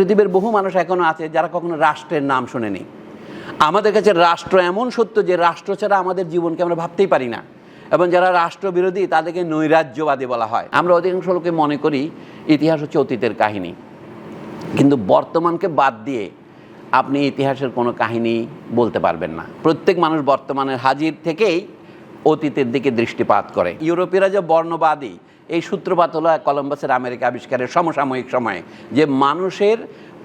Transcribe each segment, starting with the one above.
পৃথিবীর বহু মানুষ এখনও আছে যারা কখনো রাষ্ট্রের নাম শোনেনি। আমাদের কাছে রাষ্ট্র এমন সত্য যে রাষ্ট্র ছাড়া আমাদের জীবনকে আমরা ভাবতেই পারি না। এবং যারা রাষ্ট্রবিরোধী, তাদেরকে নৈরাজ্যবাদী বলা হয়। আমরা অধিকাংশ লোকে মনে করি ইতিহাস হচ্ছে অতীতের কাহিনী। কিন্তু বর্তমানকে বাদ দিয়ে আপনি ইতিহাসের কোনো কাহিনী বলতে পারবেন না। প্রত্যেক মানুষ বর্তমানের হাজির থেকেই অতীতের দিকে দৃষ্টিপাত করে। ইউরোপীয়রা যে বর্ণবাদী এই সূত্রপাত হলো কলম্বাসের আমেরিকা আবিষ্কারের সমসাময়িক সময়ে, যে মানুষের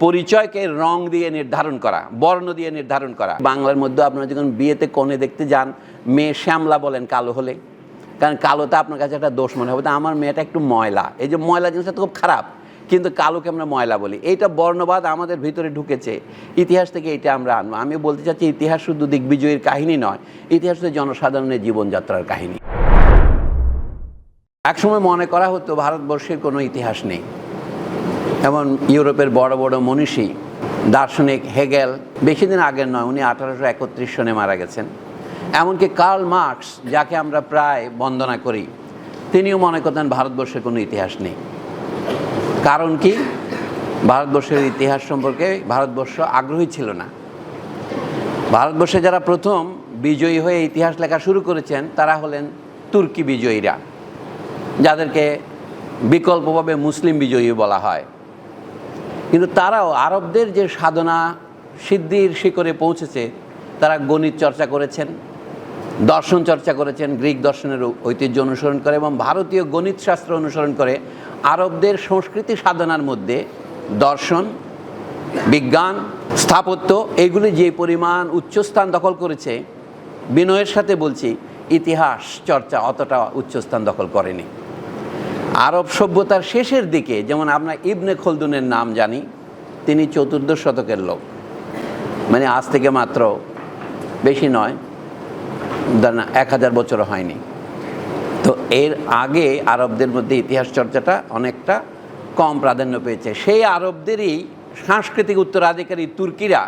পরিচয়কে রং দিয়ে নির্ধারণ করা, বর্ণ দিয়ে নির্ধারণ করা। বাংলার মধ্যে আপনারা যখন বিয়েতে কোণে দেখতে যান, মেয়ে শ্যামলা বলেন কালো হলে, কারণ কালোতে আপনার কাছে একটা দোষ মনে হবে, তো আমার মেয়েটা একটু ময়লা। এই যে ময়লা জিনিসটা তো খুব খারাপ, কিন্তু কালোকে আমরা ময়লা বলি। এইটা বর্ণবাদ আমাদের ভিতরে ঢুকেছে। ইতিহাস থেকে এটা আমরা আনব। আমি বলতে চাচ্ছি, ইতিহাস শুধু দিগ্বিজয়ীর কাহিনী নয়, ইতিহাস জনসাধারণের জীবনযাত্রার কাহিনী। একসময় মনে করা হতো ভারতবর্ষের কোনো ইতিহাস নেই। যেমন ইউরোপের বড় বড় মনীষী, দার্শনিক হেগেল, বেশি দিন আগের নয়, উনি আঠারোশো একত্রিশ সনে মারা গেছেন। এমনকি কার্ল মার্কস, যাকে আমরা প্রায় বন্দনা করি, তিনিও মনে করতেন ভারতবর্ষের কোনো ইতিহাস নেই। কারণ কি? ভারতবর্ষের ইতিহাস সম্পর্কে ভারতবর্ষ আগ্রহী ছিল না। ভারতবর্ষে যারা প্রথম বিজয়ী হয়ে ইতিহাস লেখা শুরু করেছেন, তারা হলেন তুর্কি বিজয়ীরা। যাদেরকে বিকল্পভাবে মুসলিম বিজয়ী বলা হয়। কিন্তু তারাও আরবদের যে সাধনা সিদ্ধির শিখরে পৌঁছেছে, তারা গণিত চর্চা করেছেন, দর্শন চর্চা করেছেন, গ্রিক দর্শনের ঐতিহ্য অনুসরণ করে এবং ভারতীয় গণিত শাস্ত্র অনুসরণ করে আরবদের সংস্কৃতি সাধনার মধ্যে দর্শন, বিজ্ঞান, স্থাপত্য, এগুলি যে পরিমাণ উচ্চস্থান দখল করেছে, বিনয়ের সাথে বলছি, ইতিহাস চর্চা অতটা উচ্চস্থান দখল করেনি। আরব সভ্যতার শেষের দিকে, যেমন আমরা ইবনে খলদুনের নাম জানি, তিনি চতুর্দশ শতকের লোক। মানে আজ থেকে মাত্র বেশি নয় ধরেন এক হাজার বছর হয়নি। তো এর আগে আরবদের মধ্যে ইতিহাস চর্চাটা অনেকটা কম প্রাধান্য পেয়েছে। সেই আরবদেরই সাংস্কৃতিক উত্তরাধিকারী তুর্কিরা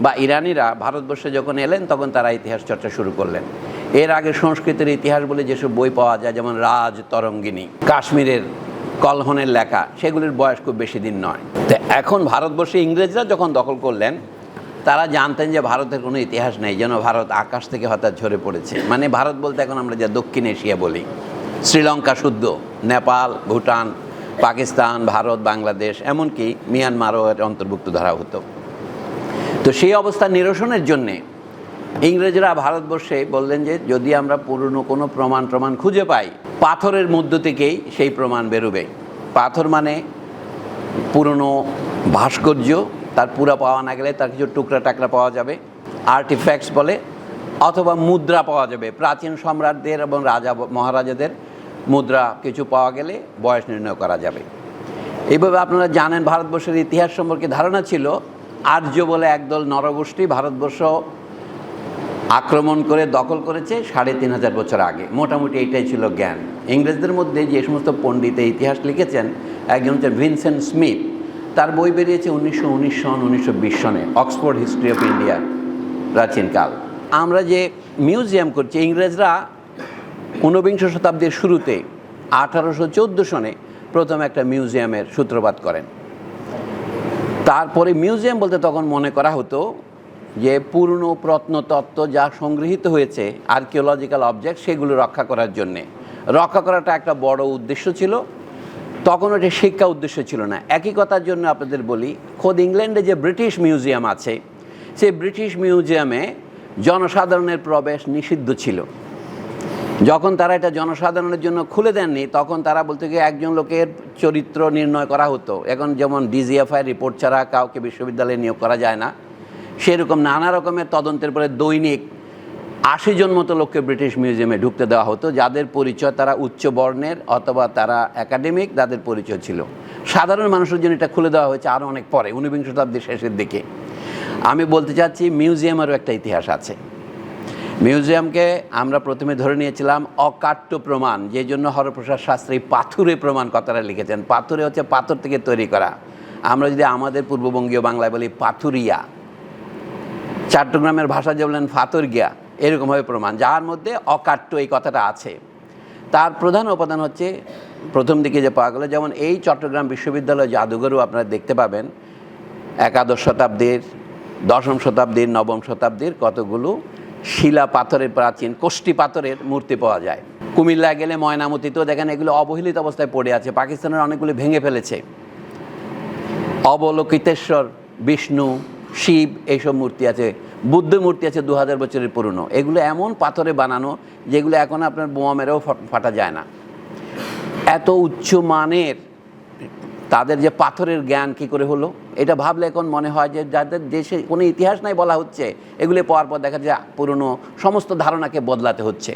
বা ইরানিরা ভারতবর্ষে যখন এলেন, তখন তারা ইতিহাস চর্চা শুরু করলেন। এর আগে সংস্কৃতের ইতিহাস বলে যেসব বই পাওয়া যায়, যেমন রাজ তরঙ্গিনী, কাশ্মীরের কলহনের লেখা, সেগুলির বয়স খুব বেশি দিন নয়। তো এখন ভারতবর্ষে ইংরেজরা যখন দখল করলেন, তারা জানতেন যে ভারতের কোনো ইতিহাস নেই, যেন ভারত আকাশ থেকে হঠাৎ ঝরে পড়েছে। মানে ভারত বলতে এখন আমরা যা দক্ষিণ এশিয়া বলি। শ্রীলঙ্কা শুদ্ধ, নেপাল, ভুটান, পাকিস্তান, ভারত, বাংলাদেশ, এমনকি মিয়ানমারও এর অন্তর্ভুক্ত ধরা হতো। তো সেই অবস্থা নিরসনের জন্যে ইংরেজরা ভারতবর্ষে বললেন যে, যদি আমরা পুরনো কোনো প্রমাণ প্রমাণ খুঁজে পাই, পাথরের মধ্য থেকেই সেই প্রমাণ বেরোবে। পাথর মানে পুরনো ভাস্কর্য, তার পুরা পাওয়া না গেলে তার কিছু টুকরা টাকরা পাওয়া যাবে। আর্টিফ্যাক্টস বলে, অথবা মুদ্রা পাওয়া যাবে। প্রাচীন সম্রাটদের এবং রাজা, মহারাজাদের মুদ্রা কিছু পাওয়া গেলে বয়স নির্ণয় করা যাবে। এইভাবে আপনারা জানেন, ভারতবর্ষের ইতিহাস সম্পর্কে ধারণা ছিল, আর্য বলে একদল নরগোষ্ঠী ভারতবর্ষ আক্রমণ করে দখল করেছে সাড়ে তিন হাজার বছর আগে। মোটামুটি এইটাই ছিল জ্ঞান। ইংরেজদের মধ্যে যে সমস্ত পণ্ডিতে ইতিহাস লিখেছেন, একজন হচ্ছেন ভিনসেন্ট স্মিথ। তার বই বেরিয়েছে উনিশশো উনিশ সন, উনিশশো বিশ সনে, অক্সফোর্ড হিস্ট্রি অফ ইন্ডিয়া প্রাচীনকাল আমরা যে মিউজিয়াম করছি, ইংরেজরা ঊনবিংশ শতাব্দীর শুরুতে আঠারোশো চোদ্দ সনে প্রথম একটা মিউজিয়ামের সূত্রপাত করেন। তারপরে মিউজিয়াম বলতে তখন মনে করা হতো যে পুরনো প্রত্নতত্ত্ব যা সংগৃহীত হয়েছে আর্কিওলজিক্যাল অবজেক্ট সেগুলো রক্ষা করার জন্যে। রক্ষা করাটা একটা বড় উদ্দেশ্য ছিল। তখন ওটা শিক্ষা উদ্দেশ্য ছিল না। একই কথার জন্য আপনাদের বলি, খোদ ইংল্যান্ডে যে ব্রিটিশ মিউজিয়াম আছে, সেই ব্রিটিশ মিউজিয়ামে জনসাধারণের প্রবেশ নিষিদ্ধ ছিল। যখন তারা এটা জনসাধারণের জন্য খুলে দেননি, তখন তারা বলতে গিয়ে একজন লোকের চরিত্র নির্ণয় করা হতো। এখন যেমন ডিজিএফআই রিপোর্ট ছাড়া কাউকে বিশ্ববিদ্যালয়ে নিয়োগ করা যায় না। সেরকম নানা রকমের তদন্তের পরে দৈনিক আশি জন মতো লোককে ব্রিটিশ মিউজিয়ামে ঢুকতে দেওয়া হতো, যাদের পরিচয় তারা উচ্চ বর্ণের অথবা তারা একাডেমিক তাদের পরিচয় ছিল। সাধারণ মানুষের জন্য এটা খুলে দেওয়া হয়েছে আরও অনেক পরে, ঊনবিংশ শতাব্দীর শেষের দিকে। আমি বলতে চাচ্ছি মিউজিয়ামেরও একটা ইতিহাস আছে। মিউজিয়ামকে আমরা প্রথমে ধরে নিয়েছিলাম অকাট্য প্রমাণ, যে জন্য হরপ্রসাদ শাস্ত্রী পাথুরে প্রমাণ কথাটা লিখেছেন। পাথুরে হচ্ছে পাথর থেকে তৈরি করা। আমরা যদি আমাদের পূর্ববঙ্গীয় বাংলায় বলি পাথুরিয়া চট্টগ্রামের ভাষা যে বললেন ফাতর গিয়া এরকমভাবে প্রমাণ। যার মধ্যে অকাট্য এই কথাটা আছে। তার প্রধান উপাদান হচ্ছে, প্রথম দিকে যে পাওয়া গেলো, যেমন এই চট্টগ্রাম বিশ্ববিদ্যালয় জাদুঘরও আপনারা দেখতে পাবেন। একাদশ শতাব্দীর, দশম শতাব্দীর, নবম শতাব্দীর কতগুলো শিলা পাথরের প্রাচীন কোষ্টি পাথরের মূর্তি পাওয়া যায়। কুমিল্লায় গেলে ময়নামতিতেও দেখেন এগুলো অবহেলিত অবস্থায় পড়ে আছে, পাকিস্তানের অনেকগুলো ভেঙে ফেলেছে। অবলোকিতেশ্বর, বিষ্ণু, শিব, এইসব মূর্তি আছে। বুদ্ধ মূর্তি আছে দু হাজার বছরের পুরনো। এগুলো এমন পাথরে বানানো যেগুলো এখন আপনার বোমা মেরেও ফাটা যায় না। এত উচ্চ মানের তাদের যে পাথরের জ্ঞান কি করে হলো? এটা ভাবলে এখন মনে হয় যে যাদের দেশে কোনো ইতিহাস নাই বলা হচ্ছে, এগুলো পাওয়ার পর দেখা যায় পুরনো সমস্ত ধারণাকে বদলাতে হচ্ছে।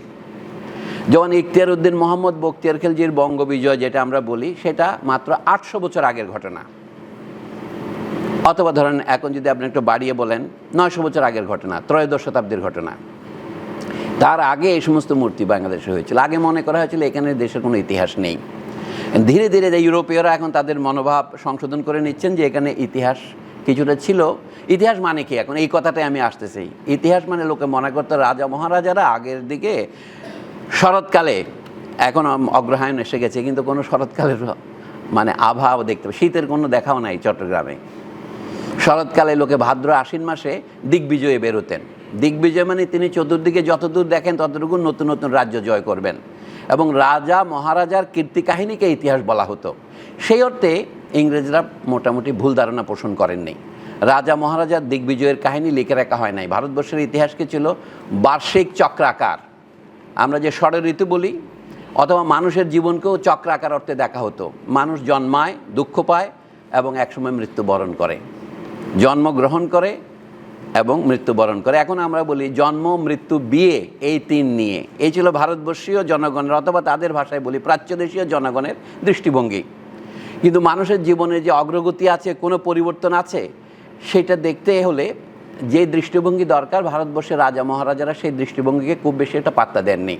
যেমন ইখতিয়ার উদ্দিন মোহাম্মদ বখতিয়ার খেলজির বঙ্গবিজয় যেটা আমরা বলি, সেটা মাত্র আটশো বছর আগের ঘটনা। অথবা ধরেন এখন যদি আপনি একটু বাড়িয়ে বলেন, নয়শো বছর আগের ঘটনা, ত্রয়োদশ শতাব্দীর ঘটনা। তার আগে এই সমস্ত মূর্তি বাংলাদেশে হয়েছিল। আগে মনে করা হয়েছিল এখানে দেশের কোনো ইতিহাস নেই। ধীরে ধীরে যে ইউরোপীয়রা এখন তাদের মনোভাব সংশোধন করে নিচ্ছেন যে এখানে ইতিহাস কিছুটা ছিল। ইতিহাস মানে কি? এখন এই কথাটাই আমি আসতেছি। ইতিহাস মানে লোকে মনে করতো, রাজা মহারাজারা আগের দিকে শরৎকালে, এখন অগ্রহায়ণ এসে গেছে, কিন্তু কোনো শরৎকালের মানে আবহাওয়া দেখতে শীতের কোনো দেখাও নাই চট্টগ্রামে। শরৎকালে লোকে ভাদ্র আশ্বিন মাসে দিগ্বিজয়ে বেরোতেন। দিগ্বিজয় মানে তিনি চতুর্দিকে যতদূর দেখেন ততটুকু নতুন নতুন রাজ্য জয় করবেন। এবং রাজা মহারাজার কীর্তি কাহিনীকে ইতিহাস বলা হতো। সেই অর্থে ইংরেজরা মোটামুটি ভুল ধারণা পোষণ করেননি। রাজা মহারাজার দিগ্বিজয়ের কাহিনী লিখে রাখা হয় নাই। ভারতবর্ষের ইতিহাসকে ছিল? বার্ষিক চক্রাকার। আমরা যে ষড় ঋতু বলি, অথবা মানুষের জীবনকেও চক্রাকার অর্থে দেখা হতো। মানুষ জন্মায়, দুঃখ পায় এবং একসময় মৃত্যুবরণ করে। জন্মগ্রহণ করে এবং মৃত্যুবরণ করে। এখন আমরা বলি জন্ম, মৃত্যু, বিয়ে এই তিন নিয়ে। এই ছিল ভারতবর্ষীয় জনগণের অথবা তাদের ভাষায় বলি প্রাচ্যদেশীয় জনগণের দৃষ্টিভঙ্গি। কিন্তু মানুষের জীবনে যে অগ্রগতি আছে, কোনো পরিবর্তন আছে, সেটা দেখতে হলে যে দৃষ্টিভঙ্গি দরকার, ভারতবর্ষের রাজা, মহারাজারা সেই দৃষ্টিভঙ্গিকে খুব বেশি একটা পাত্তা দেননি।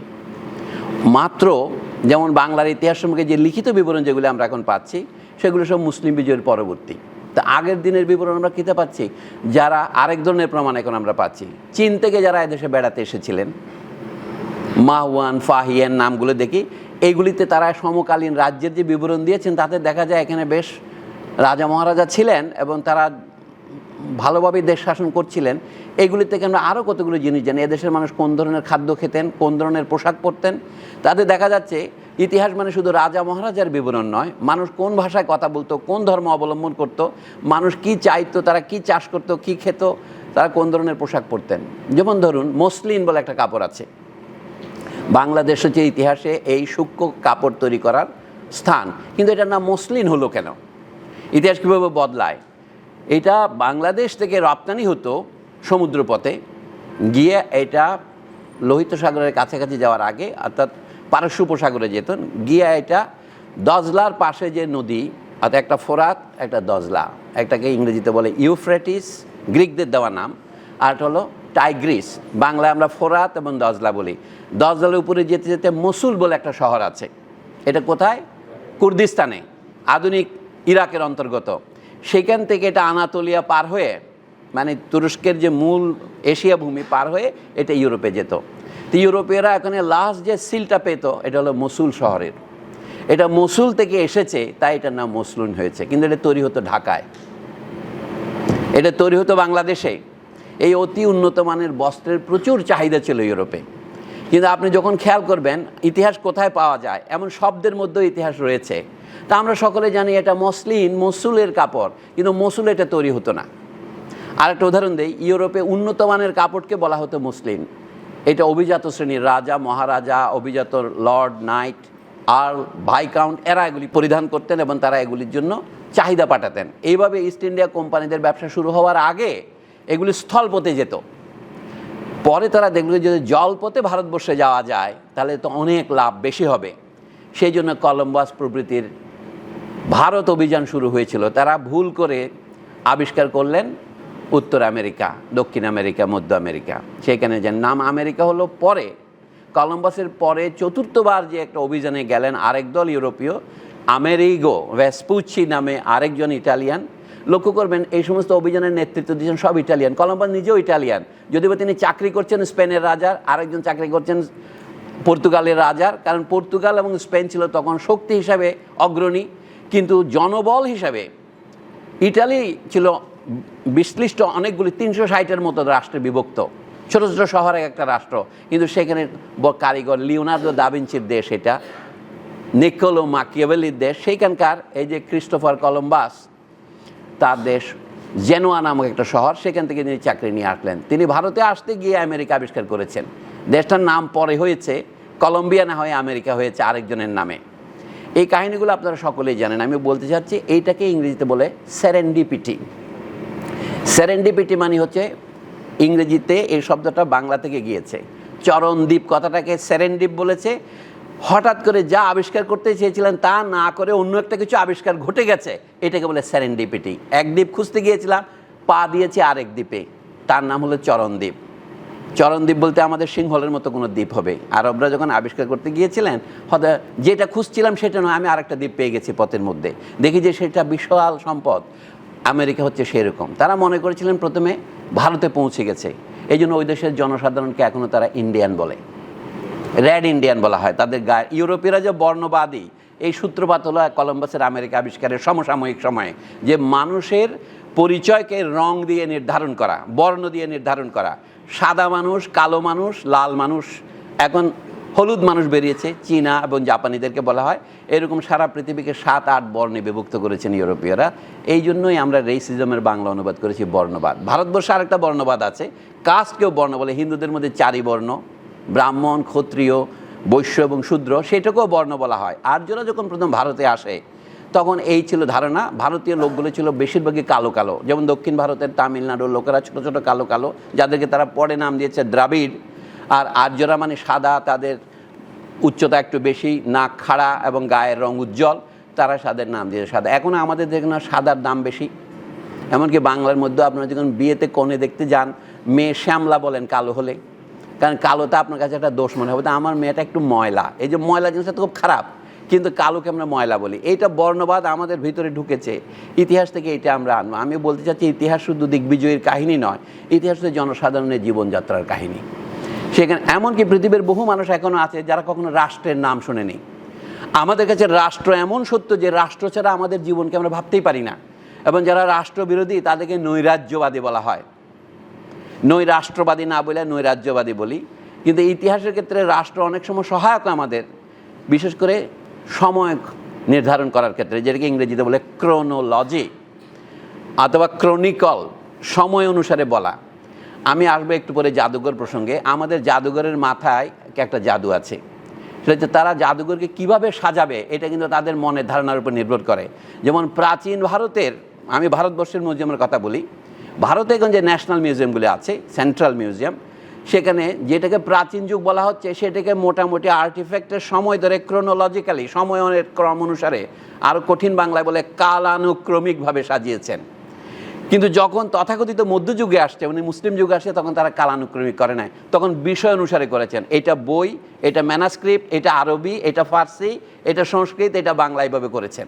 মাত্র যেমন বাংলার ইতিহাস সম্পর্কে যে লিখিত বিবরণ যেগুলো আমরা এখন পাচ্ছি, সেগুলো সব মুসলিম বিজয়ের পরবর্তী। তা আগের দিনের বিবরণ আমরা কিতে পাচ্ছি? যারা আরেক ধরনের প্রমাণ এখন আমরা পাচ্ছি। চীন থেকে যারা এদেশে বেড়াতে এসেছিলেন, মাহওয়ান, ফাহিয়ান নামগুলো দেখি এইগুলিতে তারা সমকালীন রাজ্যের যে বিবরণ দিয়েছেন, তাতে দেখা যায় এখানে বেশ রাজা মহারাজা ছিলেন এবং তারা ভালোভাবে দেশ শাসন করছিলেন। এইগুলি থেকে আমরা আরও কতগুলো জিনিস জানি? এদেশের মানুষ কোন ধরনের খাদ্য খেতেন, কোন ধরনের পোশাক পরতেন? তাতে দেখা যাচ্ছে ইতিহাস মানে শুধু রাজা মহারাজার বিবরণ নয়, মানুষ কোন ভাষায় কথা বলতো, কোন ধর্ম অবলম্বন করত, মানুষ কি চাইতো, তারা কি চাষ করতো, কি খেত, তারা কোন ধরনের পোশাক পরতেন। যেমন ধরুন মসলিন বলে একটা কাপড় আছে। বাংলাদেশ হচ্ছে ইতিহাসে এই সূক্ষ্ম কাপড় তৈরি করার স্থান, কিন্তু এটার নাম মসলিন হলো কেন? ইতিহাস কীভাবে বদলায়? এটা বাংলাদেশ থেকে রপ্তানি হতো সমুদ্রপথে, গিয়ে এটা লোহিত সাগরের কাছাকাছি যাওয়ার আগে, অর্থাৎ পারস্য উপসাগরে যেত, গিয়ে এটা দজলার পাশে যে নদী, অর্থাৎ একটা ফোরাত, একটা দজলা, একটাকে ইংরেজিতে বলে ইউফ্রেটিস, গ্রিকদের দেওয়া নাম, আর হলো টাইগ্রিস। বাংলায় আমরা ফোরাত এবং দজলা বলি। দজলার উপরে যেতে যেতে মসুল বলে একটা শহর আছে। এটা কোথায়? কুর্দিস্তানে, আধুনিক ইরাকের অন্তর্গত। সেখান থেকে এটা আনাতোলিয়া পার হয়ে মানে তুরস্কের যে মূল এশিয়া ভূমি পার হয়ে, এটা ইউরোপে যেত। তো ইউরোপীয়রা এখানে লাস্ট যে সিলটা পেত, এটা হলো মসুল শহরের। এটা মসুল থেকে এসেছে, তাই এটার নাম মসলুন হয়েছে। কিন্তু এটা তৈরি হতো ঢাকায়। এটা তৈরি হতো বাংলাদেশে। এই অতি উন্নত মানের বস্ত্রের প্রচুর চাহিদা ছিল ইউরোপে। কিন্তু আপনি যখন খেয়াল করবেন, ইতিহাস কোথায় পাওয়া যায়, এমন শব্দের মধ্যেও ইতিহাস রয়েছে। তা আমরা সকলে জানি এটা মসলিন, মসুলের কাপড়, কিন্তু মসুল এটা তৈরি হতো না। আরেকটা উদাহরণ দিই, ইউরোপে উন্নত মানের কাপড়কে বলা হতো মুসলিম এটা অভিজাত শ্রেণির রাজা, মহারাজা, অভিজাত লর্ড, নাইট আর ভাইকাউন্ট এরা এগুলি পরিধান করতেন এবং তারা এগুলির জন্য চাহিদা পাঠাতেন। এইভাবে ইস্ট ইন্ডিয়া কোম্পানিদের ব্যবসা শুরু হওয়ার আগে এগুলি স্থলপথে যেত। পরে তারা দেখল যদি জলপথে ভারতবর্ষে যাওয়া যায়, তাহলে তো অনেক লাভ বেশি হবে। সেই জন্য কলম্বাস প্রভৃতির ভারত অভিযান শুরু হয়েছিল। তারা ভুল করে আবিষ্কার করলেন উত্তর আমেরিকা, দক্ষিণ আমেরিকা, মধ্য আমেরিকা। সেখানে যে নাম আমেরিকা হলো পরে, কলম্বাসের পরে চতুর্থবার যে একটা অভিযানে গেলেন আরেক দল ইউরোপীয় আমেরিগো ভেসপুচি নামে আরেকজন ইটালিয়ান। লক্ষ্য করবেন, এই সমস্ত অভিযানের নেতৃত্ব দিয়েছেন সব ইটালিয়ান। কলম্বাস নিজেও ইটালিয়ান। যদিও তিনি চাকরি করছেন স্পেনের রাজার, আরেকজন চাকরি করছেন পর্তুগালের রাজার, কারণ পর্তুগাল এবং স্পেন ছিল তখন শক্তি হিসাবে অগ্রণী। কিন্তু জনবল হিসাবে ইটালি ছিল বিশ্লিষ্ট অনেকগুলি তিনশো ষাটের মতো রাষ্ট্রে বিভক্ত। ছোট ছোট শহরে একটা রাষ্ট্র। কিন্তু সেখানে কারিগর লিওনার্দো দাভিঞ্চির দেশ এটা, নিকোলো মাকিয়াভেলির দেশ। সেইখানকার এই যে ক্রিস্টোফার কলম্বাস, তার দেশ জেনোয়া নামক একটা শহর, সেখান থেকে তিনি চাকরি নিয়ে আসলেন। তিনি ভারতে আসতে গিয়ে আমেরিকা আবিষ্কার করেছেন। দেশটার নাম পরে হয়েছে, কলম্বিয়া না হয়ে আমেরিকা হয়েছে আরেকজনের নামে। এই কাহিনীগুলো আপনারা সকলেই জানেন। আমি বলতে চাচ্ছি, এইটাকে ইংরেজিতে বলে সেরেন্ডিপিটি সেরেন্ডিপিটি মানে হচ্ছে ইংরেজিতে এই শব্দটা বাংলা থেকে গিয়েছে। চরণদ্বীপ কথাটাকে সেরেন্ডিপ বলেছে। হঠাৎ করে যা আবিষ্কার করতে চেয়েছিলেন তা না করে অন্য একটা কিছু আবিষ্কার ঘটে গেছে, এটাকে বলে সেরেন্ডিপিটি এক দ্বীপ খুঁজতে গিয়েছিলাম, পা দিয়েছি আরেক দ্বীপে। তার নাম হলো চরণদ্বীপ। চরণদ্বীপ বলতে আমাদের সিংহলের মতো কোনো দ্বীপ হবে। আরবরা যখন আবিষ্কার করতে গিয়েছিলেন, হয়তো যেটা খুঁজছিলাম সেটা নয়, আমি আরেকটা দ্বীপ পেয়ে গেছি পথের মধ্যে। দেখি যে সেটা বিশাল সম্পদ। আমেরিকা হচ্ছে সেরকম। তারা মনে করেছিলেন প্রথমে ভারতে পৌঁছে গেছে। এই জন্য ওই দেশের জনসাধারণকে এখনও তারা ইন্ডিয়ান বলে। রেড ইন্ডিয়ান বলা হয়। তাদের গায়ে ইউরোপীয়রা যে বর্ণবাদী, এই সূত্রপাত হলো কলম্বাসের আমেরিকা আবিষ্কারের সমসাময়িক সময়ে, যে মানুষের পরিচয়কে রং দিয়ে নির্ধারণ করা, বর্ণ দিয়ে নির্ধারণ করা। সাদা মানুষ, কালো মানুষ, লাল মানুষ। এখন হলুদ মানুষ বেরিয়েছে, চীনা এবং জাপানিদেরকে বলা হয়। এরকম সারা পৃথিবীকে সাত, আট বর্ণে বিভক্ত করেছেন ইউরোপীয়রা। এই জন্যই আমরা রেসিজমের বাংলা অনুবাদ করেছি বর্ণবাদ। ভারতবর্ষে আরেকটা বর্ণবাদ আছে। কাস্টকেও বর্ণ বলে। হিন্দুদের মধ্যে চারি বর্ণ, ব্রাহ্মণ, ক্ষত্রিয়, বৈশ্য এবং শূদ্র, সেটাকেও বর্ণ বলা হয়। আর্যরা যখন প্রথম ভারতে আসে, তখন এই ছিল ধারণা। ভারতীয় লোকগুলো ছিল বেশিরভাগই কালো কালো। যেমন দক্ষিণ ভারতের তামিলনাড়ুর লোকেরা ছোটো ছোটো কালো কালো, যাদেরকে তারা পরে নাম দিয়েছে দ্রাবিড়। আর আর্যরা মানে সাদা, তাদের উচ্চতা একটু বেশি, নাক খাড়া এবং গায়ের রং উজ্জ্বল, তারা সাদের নাম দিয়েছে সাদা। এখন আমাদের দেখুন সাদার দাম বেশি। এমনকি বাংলার মধ্যে আপনারা যখন বিয়েতে কনে দেখতে যান, মেয়ে শ্যামলা বলেন কালো হলে, কারণ কালোটা আপনার কাছে একটা দোষ মনে হবে তা আমার মেয়েটা একটু ময়লা। এই যে ময়লা জিনিসটা তো খুব খারাপ, কিন্তু কালোকে আমরা ময়লা বলি। এইটা বর্ণবাদ আমাদের ভিতরে ঢুকেছে। ইতিহাস থেকে এটা আমরা আনব। আমি বলতে চাচ্ছি, ইতিহাস শুধু দিগ্বিজয়ীর কাহিনী নয়, ইতিহাস হচ্ছে জনসাধারণের জীবনযাত্রার কাহিনী। সেখানে এমনকি পৃথিবীর বহু মানুষ এখনও আছে যারা কখনো রাষ্ট্রের নাম শোনেনি। আমাদের কাছে রাষ্ট্র এমন সত্য যে রাষ্ট্র ছাড়া আমাদের জীবনকে আমরা ভাবতেই পারি না। এবং যারা রাষ্ট্রবিরোধী, তাদেরকে নৈরাজ্যবাদী বলা হয়। নৈ রাষ্ট্রবাদী না বলে নৈরাজ্যবাদী বলি। কিন্তু ইতিহাসের ক্ষেত্রে রাষ্ট্র অনেক সময় সহায়ক আমাদের। বিশেষ করে সময় নির্ধারণ করার ক্ষেত্রে, যেটাকে ইংরেজিতে বলে ক্রোনোলজি অথবা ক্রনিকল সময় অনুসারে বলা। আমি আসব একটু পরে জাদুঘর প্রসঙ্গে। আমাদের জাদুঘরের মাথায় একটা জাদু আছে। সেটা হচ্ছে তারা জাদুঘরকে কীভাবে সাজাবে, এটা কিন্তু তাদের মনের ধারণার উপর নির্ভর করে। যেমন প্রাচীন ভারতের, আমি ভারতবর্ষের মিউজিয়ামের কথা বলি। ভারতে এখন যে ন্যাশনাল মিউজিয়ামগুলি আছে সেন্ট্রাল মিউজিয়াম সেখানে যেটাকে প্রাচীন যুগ বলা হচ্ছে, সেটাকে মোটামুটি আর্টিফ্যাক্টের সময় ধরে ক্রোনোলজিক্যালি সময়ের ক্রম অনুসারে আরও কঠিন বাংলায় বলে কালানুক্রমিকভাবে সাজিয়েছেন। কিন্তু যখন তথাকথিত মধ্যযুগে আসছে মানে মুসলিম যুগে আসছে, তখন তারা কালানুক্রমিক করে নাই। তখন বিষয় অনুসারে করেছেন, এটা বই, এটা ম্যানাস্ক্রিপ্ট এটা আরবি, এটা ফার্সি, এটা সংস্কৃত, এটা বাংলা, এইভাবে করেছেন।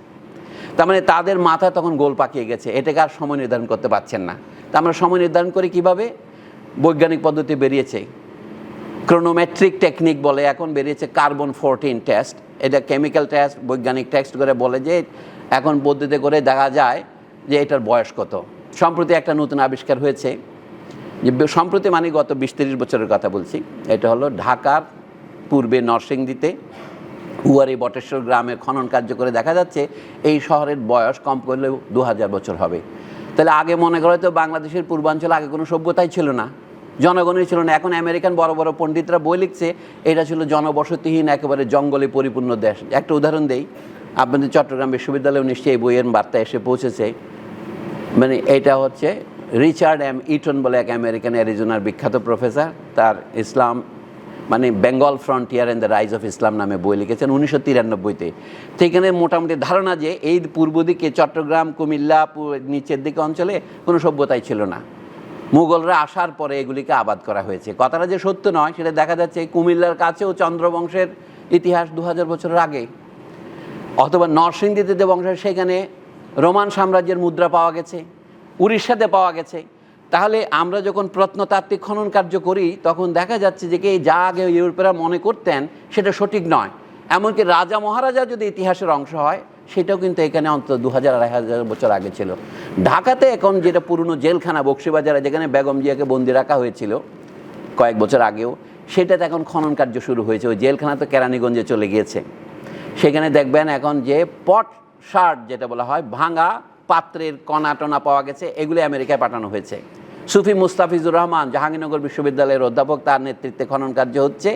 তার মানে তাদের মাথায় তখন গোল পাকিয়ে গেছে, এটাকে আর সময় নির্ধারণ করতে পারছেন না। তা আমরা সময় নির্ধারণ করি কীভাবে? বৈজ্ঞানিক পদ্ধতি বেরিয়েছে। ক্রোনোমেট্রিক টেকনিক বলে, এখন বেরিয়েছে কার্বন ফোরটিন টেস্ট এটা কেমিক্যাল টেস্ট বৈজ্ঞানিক টেস্ট করে বলে যে, এখন পদ্ধতি করে দেখা যায় যে, এটার বয়স কত। সম্প্রতি একটা নতুন আবিষ্কার হয়েছে, যে সম্প্রতি মানে গত বিশ তিরিশ বছরের কথা বলছি। এটা হলো ঢাকার পূর্বে নরসিংদীতে উয়ারি বটেশ্বর গ্রামে খনন কার্য করে দেখা যাচ্ছে, এই শহরের বয়স কম করলেও দু হাজার বছর হবে। তাহলে আগে মনে করে তো বাংলাদেশের পূর্বাঞ্চলে আগে কোনো সভ্যতাই ছিল না। জনগণই ছিল না। এখন আমেরিকান বড় বড় পণ্ডিতরা বই লিখছে, এটা ছিল জনবসতিহীন, একেবারে জঙ্গলে পরিপূর্ণ দেশ। একটা উদাহরণ দেই। আপনাদের চট্টগ্রাম বিশ্ববিদ্যালয়েও নিশ্চয়ই এই বইয়ের বার্তা এসে পৌঁছেছে। মানে এটা হচ্ছে রিচার্ড এম ইটন বলে এক আমেরিকান অ্যারিজোনার বিখ্যাত প্রফেসর। তার ইসলাম মানে Bengal frontier and the rise of Islam নামে বই লিখেছেন উনিশশো তিরানব্বইতে। সেখানে মোটামুটি ধারণা যে এই পূর্ব দিকে চট্টগ্রাম, কুমিল্লা নিচের দিকে অঞ্চলে কোনো সভ্যতাই ছিল না। মুঘলরা আসার পরে এগুলিকে আবাদ করা হয়েছে। কথাটা যে সত্য নয়, সেটা দেখা যাচ্ছে কুমিল্লার কাছেও চন্দ্রবংশের ইতিহাস দু হাজার বছরের আগে। অথবা নরসিংদীতে যে বংশ, সেখানে রোমান সাম্রাজ্যের মুদ্রা পাওয়া গেছে, উড়িষ্যাতে পাওয়া গেছে। তাহলে আমরা যখন প্রত্নতাত্ত্বিক খনন কার্য করি, তখন দেখা যাচ্ছে যে কি যা আগে ইউরোপেরা মনে করতেন, সেটা সঠিক নয়। এমনকি রাজা মহারাজা যদি ইতিহাসের অংশ হয়, সেটাও কিন্তু এখানে অন্তত দু হাজার আড়াই হাজার বছর আগে ছিল। ঢাকাতে এখন যেটা পুরনো জেলখানা, বক্সিবাজারে, যেখানে বেগম জিয়াকে বন্দি রাখা হয়েছিল কয়েক বছর আগেও, সেটাতে এখন খনন কার্য শুরু হয়েছে। ওই জেলখানা তো কেরানীগঞ্জে চলে গিয়েছে। সেখানে দেখবেন এখন যে পট শার্ট যেটা বলা হয়, ভাঙা পাত্রের কণা টনা পাওয়া গেছে, এগুলি আমেরিকায় পাঠানো হয়েছে। সুফি মুস্তাফিজুর রহমান, জাহাঙ্গীরনগর বিশ্ববিদ্যালয়ের অধ্যাপক, তার নেতৃত্বে খনন কার্য হচ্ছে।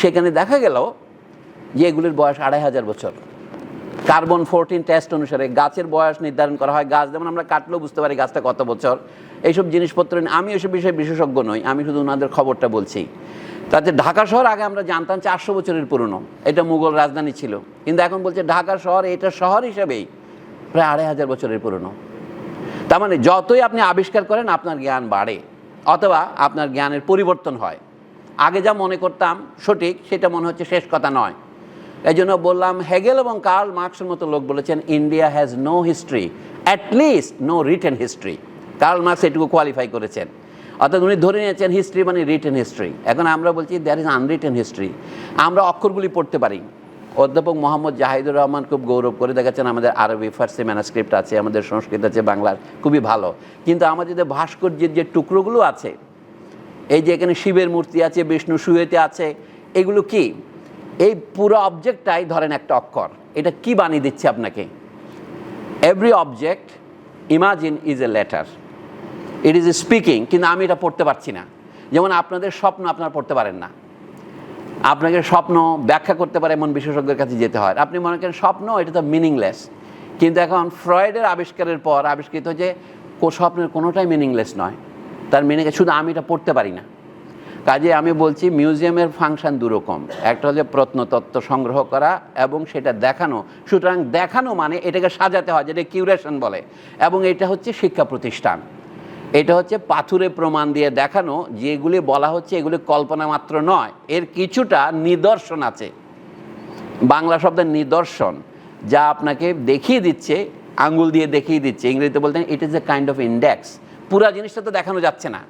সেখানে দেখা গেল যে এগুলির বয়স আড়াই হাজার বছর। কার্বন ফোরটিন টেস্ট অনুসারে গাছের বয়স নির্ধারণ করা হয়। গাছ যেমন আমরা কাটলেও বুঝতে পারি গাছটা কত বছর। এইসব জিনিসপত্র আমি এসব বিষয়ে বিশেষজ্ঞ নই, আমি শুধু ওনাদের খবরটা বলছি। তাতে ঢাকা শহর আগে আমরা জানতাম চারশো বছরের পুরনো। এটা মুঘল রাজধানী ছিল। কিন্তু এখন বলছে ঢাকা শহর এটা শহর হিসেবেই প্রায় আড়াই হাজার বছরের পুরনো। তার মানে যতই আপনি আবিষ্কার করেন, আপনার জ্ঞান বাড়ে। অথবা আপনার জ্ঞানের পরিবর্তন হয়। আগে যা মনে করতাম সঠিক, সেটা মনে হচ্ছে শেষ কথা নয়। এই জন্য বললাম হেগেল এবং কার্ল মার্কসের মতো লোক বলেছেন, India has no history, at least no written history. Karl Marx এটুকু কোয়ালিফাই করেছেন। অর্থাৎ উনি ধরে নিয়েছেন হিস্ট্রি মানে রিটেন হিস্ট্রি এখন আমরা বলছি দ্যার ইজ আনরিটেন হিস্ট্রি আমরা অক্ষরগুলি পড়তে পারি। অধ্যাপক মোহাম্মদ জাহিদুর রহমান খুব গৌরব করে দেখাচ্ছেন আমাদের আরবি, ফার্সি ম্যানাস্ক্রিপ্ট আছে, আমাদের সংস্কৃত আছে, বাংলার খুবই ভালো। কিন্তু আমাদের যে ভাস্কর্যের যে টুকরোগুলো আছে, এই যে এখানে শিবের মূর্তি আছে, বিষ্ণু শুয়েতে আছে, এগুলো কি? এই পুরো অবজেক্টটাই ধরেন একটা অক্ষর। এটা কি বানিয়ে দিচ্ছে আপনাকে? Every object imagine is a letter it is speaking কিন্তু আমি এটা পড়তে পারছি না। যেমন আপনাদের স্বপ্ন আপনারা পড়তে পারেন না। আপনাকে স্বপ্ন ব্যাখ্যা করতে পারে এমন বিশেষজ্ঞের কাছে যেতে হয়। আপনি মনে করেন স্বপ্ন, এটা তো মিনিংলেস কিন্তু এখন ফ্রয়েডের আবিষ্কারের পর আবিষ্কৃত যে স্বপ্নের কোনোটাই মিনিংলেস নয়। তার মিনিং শুধু আমি এটা পড়তে পারি না। কাজে আমি বলছি মিউজিয়ামের ফাংশন দুরকম। একটা হচ্ছে প্রত্নতত্ত্ব সংগ্রহ করা এবং সেটা দেখানো। সুতরাং দেখানো মানে এটাকে সাজাতে হয় যেটা কিউরেশন বলে। এবং এটা হচ্ছে শিক্ষা প্রতিষ্ঠান। এটা হচ্ছে পাথুরে প্রমাণ দিয়ে দেখানো, যেগুলি বলা হচ্ছে এগুলি কল্পনা মাত্র নয়। এর কিছুটা নিদর্শন আছে। বাংলা শব্দের নিদর্শন, যা আপনাকে দেখিয়ে দিচ্ছে, আঙ্গুল দিয়ে দেখিয়ে দিচ্ছে। ইংরেজিতে বলতেন it is a kind of index পুরা জিনিসটা তো দেখানো যাচ্ছে না।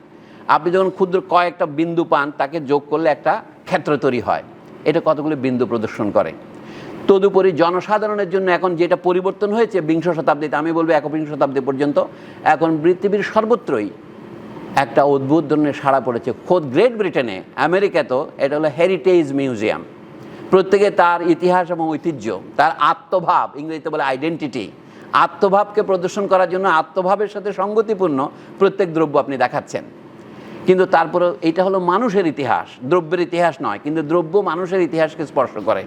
আপনি যখন ক্ষুদ্র কয়েকটা বিন্দু পান, তাকে যোগ করলে একটা ক্ষেত্র তৈরি হয়। এটা কতগুলো বিন্দু প্রদর্শন করে? তদুপরি জনসাধারণের জন্য এখন যেটা পরিবর্তন হয়েছে বিংশ শতাব্দীতে, আমি বলব একবিংশ শতাব্দী পর্যন্ত, এখন পৃথিবীর সর্বত্রই একটা অদ্ভুত ধরনের সাড়া পড়েছে। খোদ গ্রেট ব্রিটেনে আমেরিকাতেও এটা হলো হেরিটেজ মিউজিয়াম প্রত্যেকে তার ইতিহাস এবং ঐতিহ্য, তার আত্মভাব, ইংরেজিতে বলে আইডেন্টিটি আত্মভাবকে প্রদর্শন করার জন্য আত্মভাবের সাথে সঙ্গতিপূর্ণ প্রত্যেক দ্রব্য আপনি দেখাচ্ছেন। কিন্তু তারপরে এটা হলো মানুষের ইতিহাস, দ্রব্যের ইতিহাস নয়, কিন্তু দ্রব্য মানুষের ইতিহাসকে স্পর্শ করে।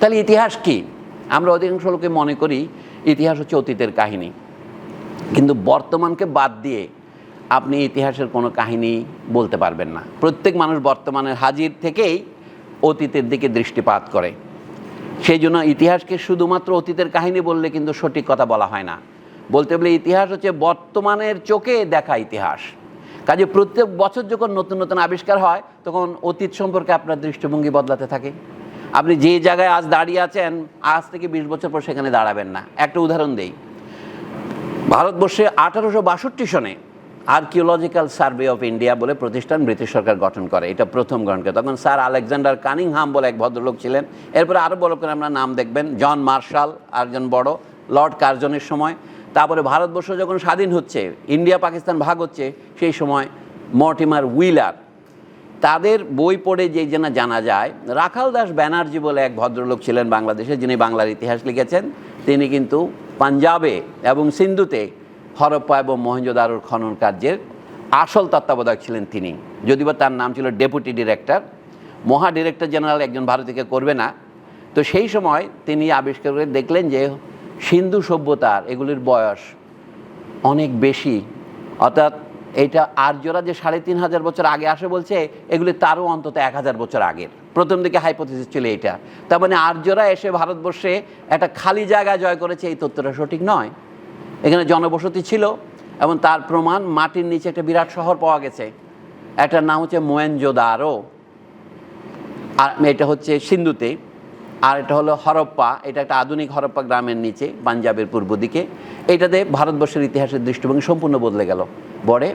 তাহলে ইতিহাস কি? আমরা অধিকাংশ লোকে মনে করি ইতিহাস হচ্ছে অতীতের কাহিনী। কিন্তু বর্তমানকে বাদ দিয়ে আপনি ইতিহাসের কোনো কাহিনী বলতে পারবেন না। প্রত্যেক মানুষ বর্তমানের হাজির থেকেই অতীতের দিকে দৃষ্টিপাত করে। সেই জন্য ইতিহাসকে শুধুমাত্র অতীতের কাহিনী বললে কিন্তু সঠিক কথা বলা হয় না। বলতে বলে ইতিহাস হচ্ছে বর্তমানের চোখে দেখা ইতিহাস। কাজে প্রত্যেক বছর যখন নতুন নতুন আবিষ্কার হয়, তখন অতীত সম্পর্কে আপনার দৃষ্টিভঙ্গি বদলাতে থাকে। আপনি যে জায়গায় আজ দাঁড়িয়ে আছেন, আজ থেকে বিশ বছর পর সেখানে দাঁড়াবেন না। একটা উদাহরণ দেই। ভারতবর্ষে আঠারোশো বাষট্টি সনে আর্কিওলজিক্যাল সার্ভে অফ ইন্ডিয়া বলে প্রতিষ্ঠান ব্রিটিশ সরকার গঠন করে। এটা প্রথম গ্রহণ করে তখন স্যার আলেকজান্ডার কানিংহাম বলে এক ভদ্রলোক ছিলেন। এরপরে আরও বড় করে আমরা নাম দেখবেন, জন মার্শাল একজন বড়, লর্ড কার্জনের সময়। তারপরে ভারতবর্ষ যখন স্বাধীন হচ্ছে ইন্ডিয়া পাকিস্তান ভাগ হচ্ছে, সেই সময় মর্টিমার উইলার তাদের বই পড়ে যে যেন জানা যায়, রাখাল দাস ব্যানার্জি বলে এক ভদ্রলোক ছিলেন বাংলাদেশে, যিনি বাংলার ইতিহাস লিখেছেন। তিনি কিন্তু পাঞ্জাবে এবং সিন্ধুতে হরপ্পা এবং মহেঞ্জোদারোর খনন কার্যের আসল তত্ত্বাবধায়ক ছিলেন তিনি। যদিও তার নাম ছিল ডেপুটি ডিরেক্টর, মহা ডিরেক্টর জেনারেল একজন ভারতীয়কে করবে না। তো সেই সময় তিনি আবিষ্কার করে দেখলেন যে সিন্ধু সভ্যতার এগুলির বয়স অনেক বেশি, অর্থাৎ এটা আর্যরা যে সাড়ে তিন হাজার বছর আগে আসে বলছে, এগুলি তারও অন্তত এক হাজার বছর আগের। প্রথম দিকে হাইপোথিসিস ছিল এটা তার মানে আর্যরা এসে ভারতবর্ষে একটা খালি জায়গা জয় করেছে, এই তথ্যটা সঠিক নয়। এখানে জনবসতি ছিল এবং তার প্রমাণ মাটির নিচে একটা বিরাট শহর পাওয়া গেছে। একটার নাম হচ্ছে মোয়েনজোদারো। আর এটা হচ্ছে সিন্ধুতে। আর এটা হলো হরপ্পা। এটা একটা আধুনিক হরপ্পা গ্রামের নিচে, পাঞ্জাবের পূর্ব দিকে। এটাতে ভারতবর্ষের ইতিহাসের দৃষ্টিভঙ্গি সম্পূর্ণ বদলে গেল। বড়ে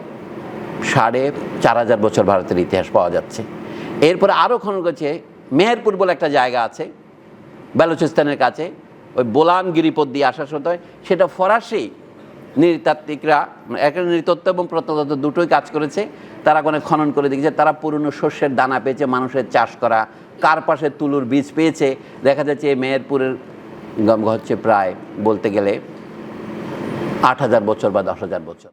সাড়ে চার হাজার বছর ভারতের ইতিহাস পাওয়া যাচ্ছে। এরপরে আরও খনন করছে মেহেরপুর বলে একটা জায়গা আছে, বেলুচিস্তানের কাছে। ওই বোলান গিরিপথ দিয়ে আসার সময় সেটা ফরাসি নৃতাত্ত্বিকরা একটা নৃতত্ত্ব এবং প্রত্নতত্ত্ব দুটোই কাজ করেছে। তারা কোনো খনন করে দেখেছে, তারা পুরনো শস্যের দানা পেয়েছে, মানুষের চাষ করা, কার পাশে তুলুর বীজ পেয়েছে। দেখা যাচ্ছে এই মেহেরপুরের হচ্ছে প্রায় বলতে গেলে আট হাজার বছর বা দশ হাজার বছর।